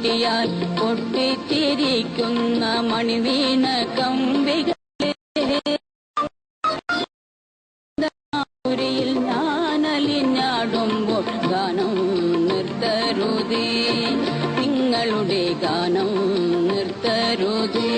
മുട്ടിയാൽ പൊട്ടിത്തിരിക്കുന്ന മണിവീണ കമ്പികളെ. ിൽ ഞാനലിഞ്ഞാടുമ്പോൾ ഗാനം നിർത്തരുതേ. നിങ്ങളുടെ ഗാനം നിർത്തരുതേ.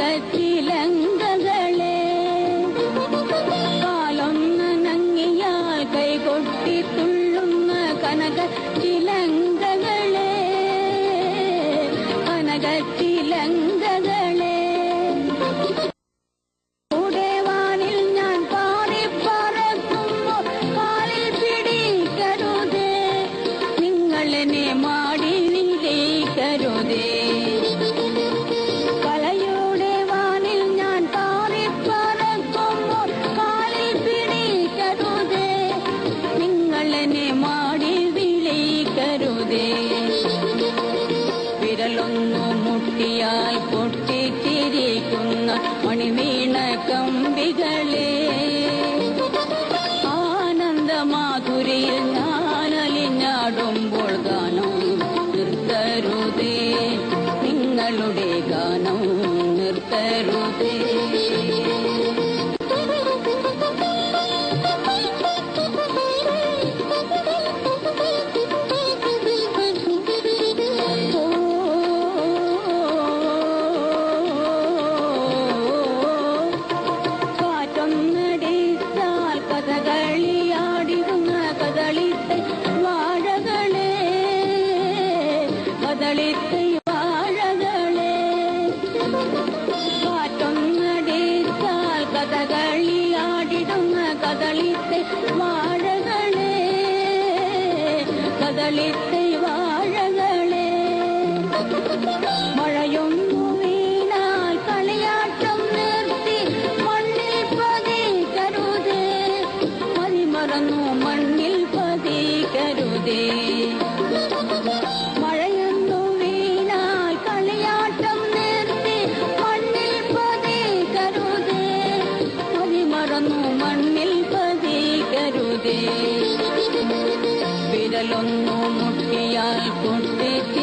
गति നിങ്ങളുടെ ഗാനം നിർത്തരുതേ കാറ്റൊന്നടിച്ചാൽ பாட்டொன்னடே தால் கதகளி ஆடிடும் கதளித்தை வாழகளே கதளித்தை வாழகளே மழையும் மீனால் களியாட்டம் நிறுத்தி மண்ணில் பதி கருதே மதிமறனும் மண்ணில் பதி கருதே ಬಿಡಲೊಂದು ಮುಟ್ಟಿಯಾಲ್ ಕೊಟ್ಟಿದ್ದೆ